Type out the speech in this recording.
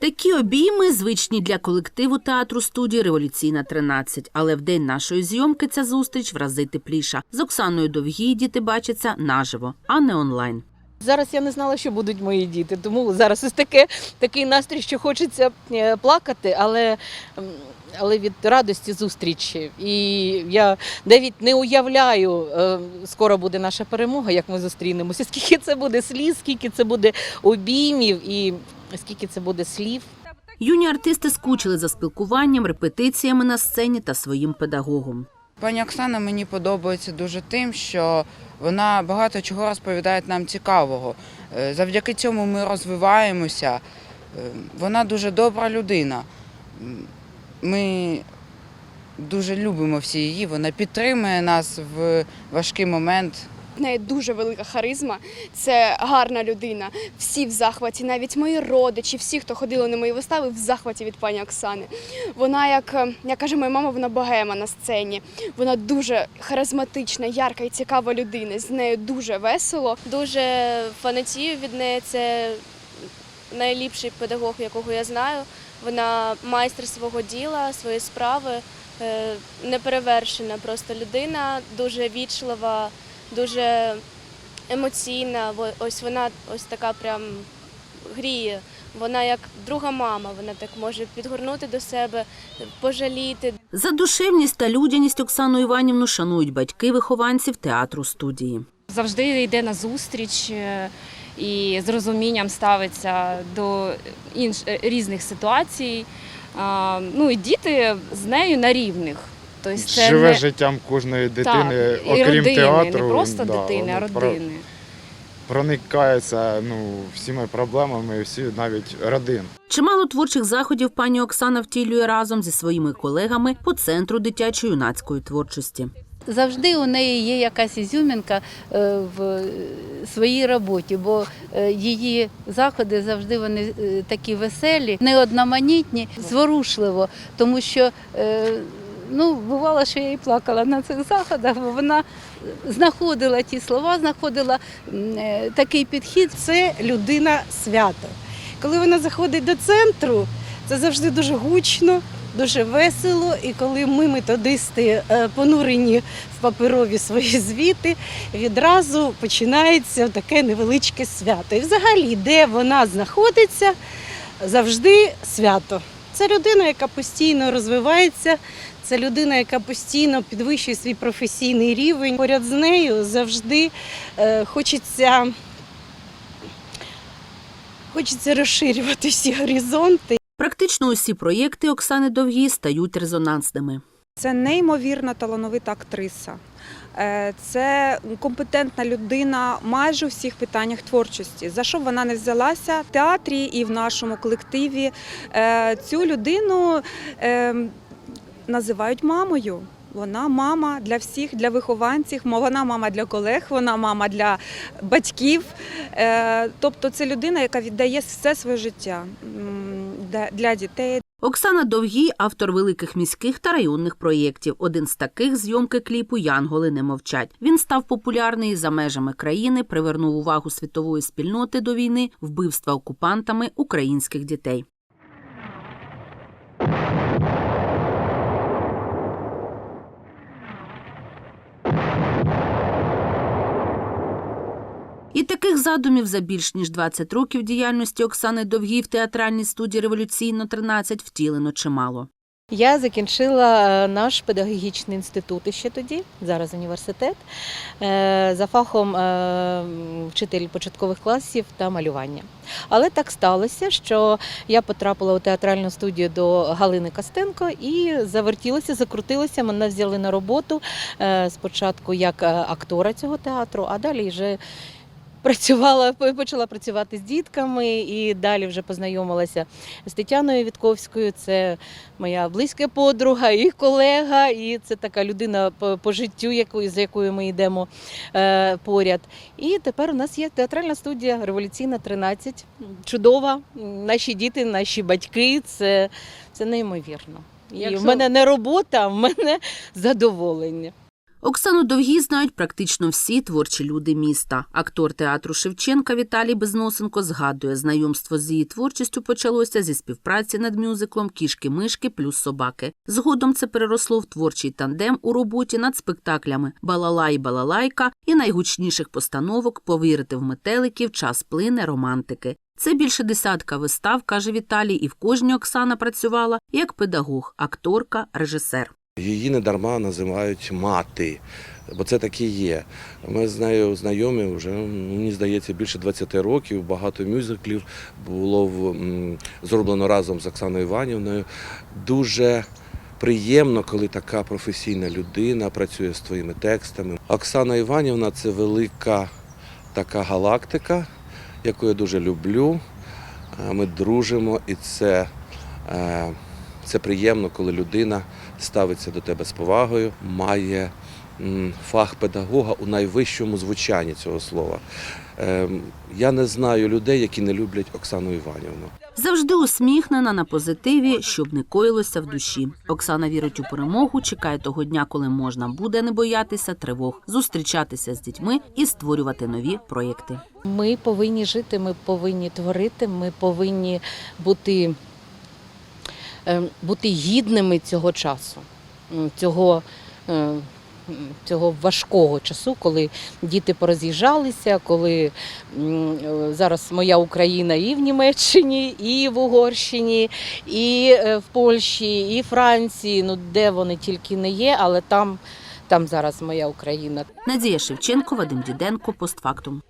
Такі обійми звичні для колективу театру студії Революційна 13. Але в день нашої зйомки ця зустріч в рази тепліша. З Оксаною Довгій діти бачаться наживо, а не онлайн. Зараз я не знала, що будуть мої діти, тому зараз ось таке, такий настрій, що хочеться е, плакати, але, але від радості зустрічі. І я навіть не уявляю, е, скоро буде наша перемога, як ми зустрінемося, скільки це буде сліз, скільки це буде обіймів і скільки це буде слів. Юні артисти скучили за спілкуванням, репетиціями на сцені та своїм педагогом. Пані Оксана мені подобається дуже тим, що вона багато чого розповідає нам цікавого. Е, Завдяки цьому ми розвиваємося. Е, Вона дуже добра людина. Ми дуже любимо всі її. Вона підтримує нас в важкий момент. В неї дуже велика харизма, це гарна людина. Всі в захваті, навіть мої родичі, всі, хто ходили на мої вистави, в захваті від пані Оксани. Вона, як, е, як каже моя мама, вона богема на сцені. Вона дуже харизматична, ярка і цікава людина. З нею дуже весело. Дуже фанатію від неї. Це найліпший педагог, якого я знаю. Вона майстер свого діла, своєї справи, е, неперевершена просто людина, дуже вічлива, дуже емоційна. Во- Ось вона ось така прям гріє. Вона як друга мама, вона так може підгорнути до себе, пожаліти, За душевність та людяність Оксану Іванівну шанують батьки вихованців театру студії. завжди йде на зустріч е, і з розумінням ставиться до інш... е, різних ситуацій. Ну і діти з нею на рівних. Тобто це живе не... життям кожної дитини, так, і окрім родини, театру. не просто да, дитини, а родини. Проникається ну, всіми проблемами, всі навіть родин. Чимало творчих заходів пані Оксана втілює разом зі своїми колегами по центру дитячо-юнацької творчості. Завжди у неї є якась ізюмінка е, в своїй роботі, бо е, її заходи завжди вони е, такі веселі, неодноманітні, зворушливо, тому що ну, бувало, що я і плакала на цих заходах, бо вона знаходила ті слова, знаходила е, такий підхід. це людина свято. Коли вона заходить до центру, це завжди дуже гучно, дуже весело. І коли ми, методисти, е, понурені в паперові свої звіти, відразу починається таке невеличке свято. І взагалі, де вона знаходиться, завжди свято. Це людина, яка постійно розвивається. Це людина, яка постійно підвищує свій професійний рівень. Поряд з нею завжди е, хочеться Хочеться розширювати всі горизонти. Практично усі проєкти Оксани Довгі стають резонансними. Це неймовірно талановита актриса. Е, Це компетентна людина майже у всіх питаннях творчості. За що б вона не взялася в театрі і в нашому колективі. е, Цю людину е, називають мамою. Вона мама для всіх, для вихованців, вона мама для колег, вона мама для батьків. Тобто це людина, яка віддає все своє життя для дітей, Оксана Довгій автор великих міських та районних проєктів. Один з таких зйомки кліпу Янголи не мовчать. Він став популярний за межами країни, привернув увагу світової спільноти до війни, вбивства окупантами українських дітей. Таких задумів за більш ніж 20 років діяльності Оксани Довгій в театральній студії Революційно 13 втілено чимало. Я закінчила е, наш педагогічний інститут ще тоді, зараз університет, е, за фахом е, вчитель початкових класів та малювання. Але так сталося, що я потрапила у театральну студію до Галини Костенко і завертілася, закрутилася. Мене взяли на роботу спочатку як актора цього театру, а далі вже працювала, почала працювати з дітками і далі вже познайомилася з Тетяною Вітковською. Це моя близька подруга і колега, і це така людина по, по життю, якою, з якою ми йдемо е, поряд. І тепер у нас є театральна студія Революційна 13. Чудова. Наші діти, наші батьки. Це, це неймовірно. І Якщо- в мене не робота, а в мене задоволення. Оксану Довгі знають практично всі творчі люди міста. Актор театру Шевченка Віталій Безносенко згадує, знайомство з її творчістю почалося зі співпраці над мюзиклом Кішки-мишки плюс собаки. Згодом це переросло в творчий тандем у роботі над спектаклями Балалай Балалайка і найгучніших постановок Повірити в метеликів, час плине, романтики. Це більше десятка вистав, каже Віталій, і в кожній Оксана працювала як педагог, акторка, режисер. Її недарма називають мати, бо це так і є. Ми з нею знайомі вже, мені здається, більше 20 років. Багато мюзиклів було в- зроблено разом з Оксаною Іванівною. Дуже приємно, коли така професійна людина працює з твоїми текстами. Оксана Іванівна це велика така галактика, яку я дуже люблю. Е, Ми дружимо, і це, е, це приємно, коли людина ставиться до тебе з повагою, має фах педагога у найвищому звучанні цього слова. Ем, Я не знаю людей, які не люблять Оксану Іванівну. Завжди усміхнена на позитиві, щоб не коїлося в душі. Оксана вірить у перемогу, чекає того дня, коли можна буде не боятися тривог, зустрічатися з дітьми і створювати нові проєкти. Ми повинні жити, ми повинні творити, ми повинні бути, бути гідними цього часу, цього, е, цього важкого часу, коли діти пороз'їжджалися, коли е, зараз моя Україна і в Німеччині, і в Угорщині, і е, в Польщі, і Франції. Ну де вони тільки не є, але там, там зараз моя Україна. Надія Шевченко, Вадим Діденко, постфактум.